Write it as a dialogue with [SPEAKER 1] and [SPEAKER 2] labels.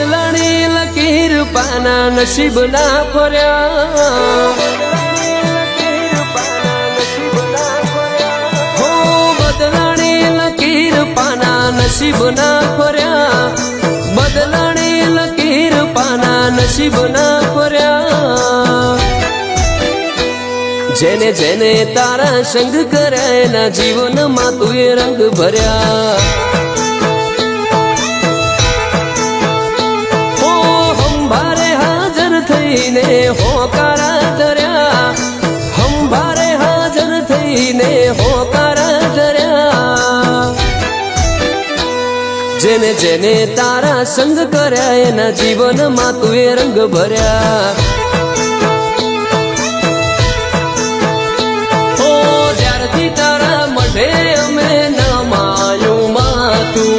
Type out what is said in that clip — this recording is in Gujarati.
[SPEAKER 1] બદલાણી લકીર પાના નસીબ ના ફર્યા. પાના નસીબ ના ફર્યા. બદલાણી લકીર પાના નસીબ ના ફર્યા. જેને જેને તારા સંગ કર્યા, એના જીવનમાં તું રંગ ભર્યા. થઈને હોકારા ધર્યા. હંભારે હાજર થઈને હોકારા ધર્યા. જેને જેને તારા સંગ કર્યા, એના જીવનમાં તું રંગ ભર્યા.